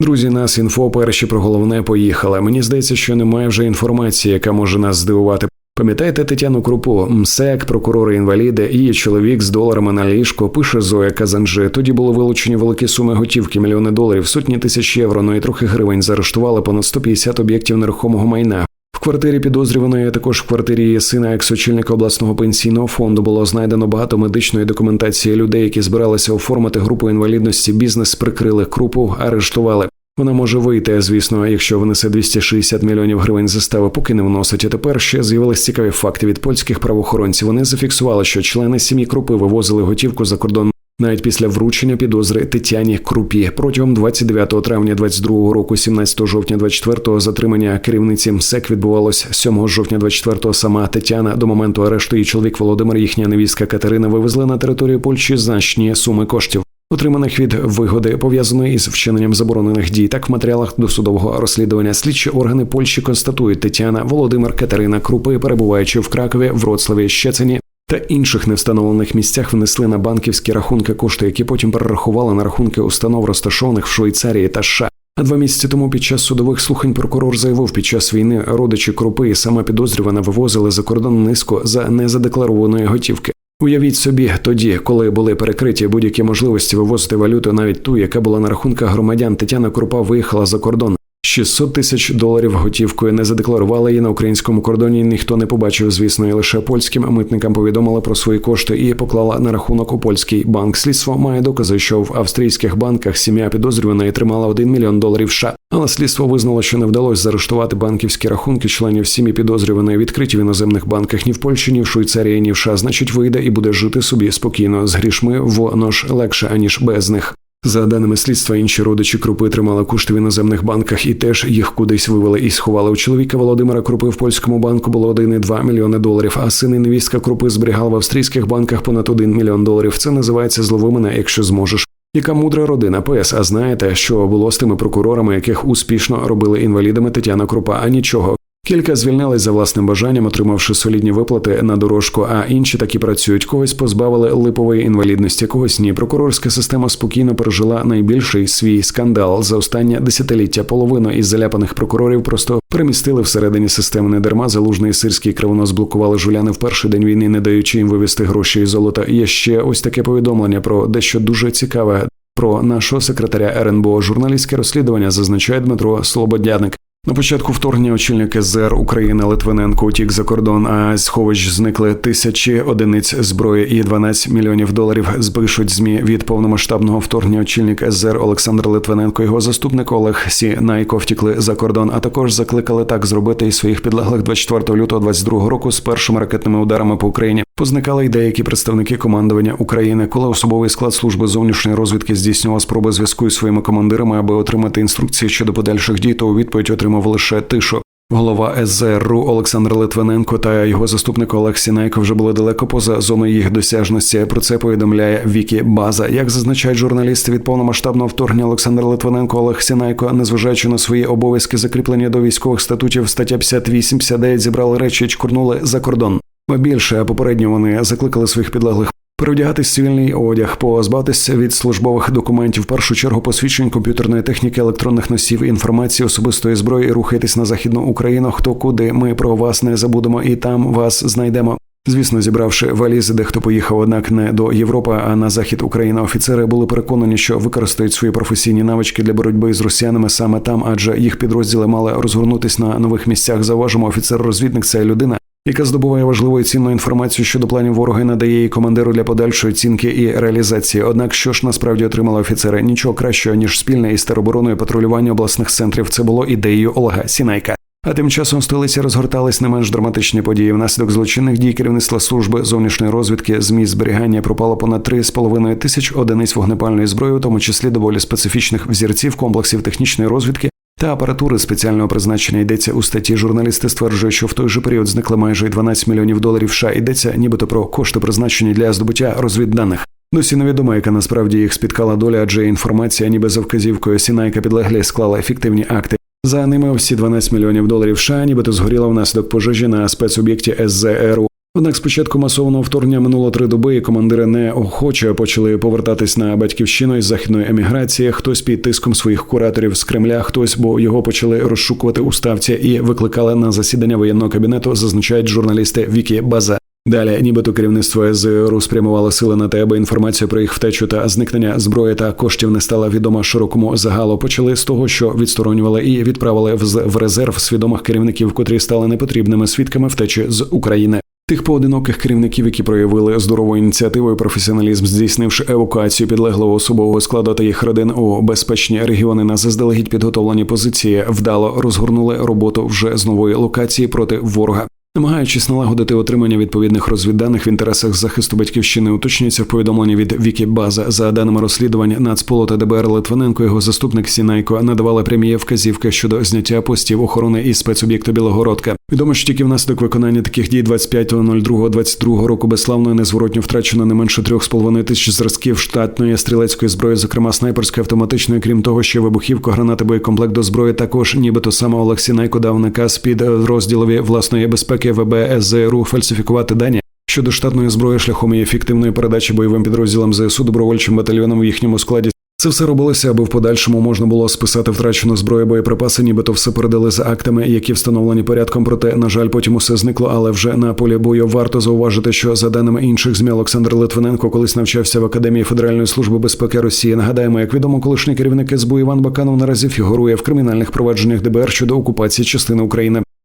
Друзі, нас інфо перші про головне поїхали. Мені здається, що немає вже інформації, яка може нас здивувати. Пам'ятаєте Тетяну Крупу, МСЕК, прокурори інваліди, її чоловік з доларами на ліжко, пише Зоя Казанжи. Тоді були вилучені великі суми готівки, мільйони доларів, сотні тисяч євро, ну і трохи гривень. Заарештували понад 150 об'єктів нерухомого майна. Квартирі підозрюваної, а також в квартирі її сина, екс-очільника обласного пенсійного фонду, було знайдено багато медичної документації людей, які збиралися оформити групу інвалідності. Бізнес прикрили крупу, арештували. Вона може вийти, звісно, якщо внесе 260 мільйонів гривень застави, поки не вносить. А тепер ще з'явились цікаві факти від польських правоохоронців. Вони зафіксували, що члени сім'ї крупи вивозили готівку за кордон. Навіть після вручення підозри Тетяні Крупі протягом 29 травня 22 року, 17 жовтня 24 затримання керівниці МСЕК відбувалось 7 жовтня 24 Сама Тетяна до моменту арешту її чоловік Володимир, їхня невістка Катерина вивезли на територію Польщі значні суми коштів. Отриманих від вигоди пов'язаної із вчиненням заборонених дій, так в матеріалах досудового розслідування слідчі органи Польщі констатують Тетяна Володимир Катерина Крупи, перебуваючи в Кракові, Вроцлаві, Щецині та інших невстановлених місцях, внесли на банківські рахунки кошти, які потім перерахували на рахунки установ, розташованих в Швейцарії та США. А два місяці тому під час судових слухань прокурор заявив, під час війни родичі крупи і сама підозрювана вивозили за кордон низку за незадекларованої готівки. Уявіть собі, тоді, коли були перекриті будь-які можливості вивозити валюту, навіть ту, яка була на рахунках громадян, Тетяна Крупа виїхала за кордон. 600 тисяч доларів готівкою не задекларували її на українському кордоні. Ніхто не побачив, звісно, і лише польським митникам повідомила про свої кошти і поклала на рахунок у польський банк. Слідство має докази, що в австрійських банках сім'я підозрюваної тримала 1 мільйон доларів. США. але слідство визнало, що не вдалося заарештувати банківські рахунки членів сім'ї підозрюваної відкриті в іноземних банках ні в Польщі, ні в Швейцарії, ні в США. Значить, вийде і буде жити собі спокійно з грішми воно ж легше аніж без них. За даними слідства, інші родичі крупи тримали кошти в іноземних банках і теж їх кудись вивели і сховали. У чоловіка Володимира Крупи в польському банку було 1,2 мільйони доларів. А син і невістка крупи зберігав в австрійських банках понад 1 мільйон доларів. Це називається злови якщо зможеш. Яка мудра родина ПС, а знаєте, що було з тими прокурорами, яких успішно робили інвалідами Тетяна Крупа? А нічого. Кілька звільнились за власним бажанням, отримавши солідні виплати на дорожку, а інші такі працюють. Когось позбавили липової інвалідності, когось ні. Прокурорська система спокійно пережила найбільший свій скандал за останнє десятиліття. Половину із заляпаних прокурорів просто перемістили всередині системи недарма. Залужний сирський кривонос блокували жуляни в перший день війни, не даючи їм вивезти гроші і золота. Є ще ось таке повідомлення про дещо дуже цікаве. Про нашого секретаря РНБО журналістське розслідування зазначає Дмитро Слободяник. На початку вторгнення очільник СЗР України Литвиненко утік за кордон, а з сховищ зникли тисячі одиниць зброї і 12 мільйонів доларів. Збишуть змі від повномасштабного вторгнення очільник СЗР Олександр Литвиненко. Його заступник Олег Сінайко втікли за кордон. А також закликали так зробити і своїх підлеглих 24 лютого 22 року з першими ракетними ударами по Україні. Позникали й деякі представники командування України, коли особовий склад служби зовнішньої розвідки здійснював спроби зв'язку із своїми командирами, аби отримати інструкції щодо подальших дій, то у відповідь отримав лише тишу. Голова СЗРУ Олександр Литвиненко та його заступник Олег Сінайко вже були далеко поза зоною їх досяжності. Про це повідомляє Вікі База. Як зазначають журналісти від повномасштабного вторгнення Олександр Литвиненко, Олег Сінайко, незважаючи на свої обов'язки закріплення до військових статутів, стаття 58-59 зібрали речі і чкурнули за кордон. Більше попередньо вони закликали своїх підлеглих переодягатись цивільний одяг, позбавитися від службових документів, в першу чергу посвідчень комп'ютерної техніки, електронних носів, інформації, особистої зброї рухайтесь на західну Україну. Хто куди ми про вас не забудемо, і там вас знайдемо. Звісно, зібравши валізи, дехто поїхав, однак не до Європи, а на захід України. Офіцери були переконані, що використають свої професійні навички для боротьби з росіянами саме там, адже їх підрозділи мали розгорнутись на нових місцях. Заважимо офіцер-розвідник це людина, яка здобуває важливу і цінну інформацію щодо планів ворога і надає її командиру для подальшої оцінки і реалізації. Однак, що ж насправді отримали офіцери? Нічого кращого ніж спільне із теробороною патрулювання обласних центрів. Це було ідеєю Олега Сінайка. А тим часом в столиці розгортались не менш драматичні події. Внаслідок злочинних дій керівництва служби зовнішньої розвідки з місць зберігання пропало понад 3,5 тисяч одиниць вогнепальної зброї, у тому числі доволі специфічних взірців комплексів технічної розвідки та апаратури спеціального призначення йдеться у статті. Журналісти стверджують, що в той же період зникли майже 12 мільйонів доларів. США. йдеться, нібито про кошти призначені для здобуття розвідданих. Досі невідомо, яка насправді їх спіткала доля, адже інформація, ніби за вказівкою Сінайка підлеглі склала ефективні акти. За ними всі 12 мільйонів доларів США нібито згоріла внаслідок пожежі на спецоб'єкті СЗРУ. Однак спочатку масованого вторгнення минуло три доби, і командири неохоче почали повертатись на батьківщину із західної еміграції. Хтось під тиском своїх кураторів з Кремля, хтось, бо його почали розшукувати у ставці і викликали на засідання воєнного кабінету, зазначають журналісти Вікі База. Далі, нібито керівництво СЗРУ спрямувало сили на те, аби інформація про їх втечу та зникнення зброї та коштів не стала відома широкому загалу. Почали з того, що відсторонювали і відправили в резерв свідомих керівників, котрі стали непотрібними свідками втечі з України. Тих поодиноких керівників, які проявили здорову ініціативу і професіоналізм, здійснивши евакуацію підлеглого особового складу та їх родин у безпечні регіони на заздалегідь підготовлені позиції, вдало розгорнули роботу вже з нової локації проти ворога. Намагаючись налагодити отримання відповідних розвідданих в інтересах захисту батьківщини, уточнюється в повідомленні від Вікі База. За даними розслідувань, Нацполу та ДБР Литвиненко, його заступник Сінайко надавали прямі вказівки щодо зняття постів охорони із спецоб'єкту Білогородка. Відомо, що тільки внаслідок виконання таких дій 25.02.22 року безславно і незворотньо втрачено не менше 3,5 тисяч зразків штатної стрілецької зброї, зокрема снайперської автоматичної. Крім того, ще вибухівку, гранати, боєкомплект до зброї. Також, нібито саме Олег Сінайко дав наказ під розділові власної безпеки ВБ СЗРУ фальсифікувати дані. Щодо штатної зброї шляхом її ефективної передачі бойовим підрозділам ЗСУ добровольчим батальйонам в їхньому складі. Це все робилося, аби в подальшому можна було списати втрачену зброю боєприпаси, нібито все передали за актами, які встановлені порядком. Проте, на жаль, потім усе зникло. Але вже на полі бою варто зауважити, що за даними інших змі Олександр Литвиненко колись навчався в Академії Федеральної служби безпеки Росії. Нагадаємо, як відомо, колишній керівник СБУ Іван Баканов наразі фігурує в кримінальних провадженнях ДБР щодо окупації частини України.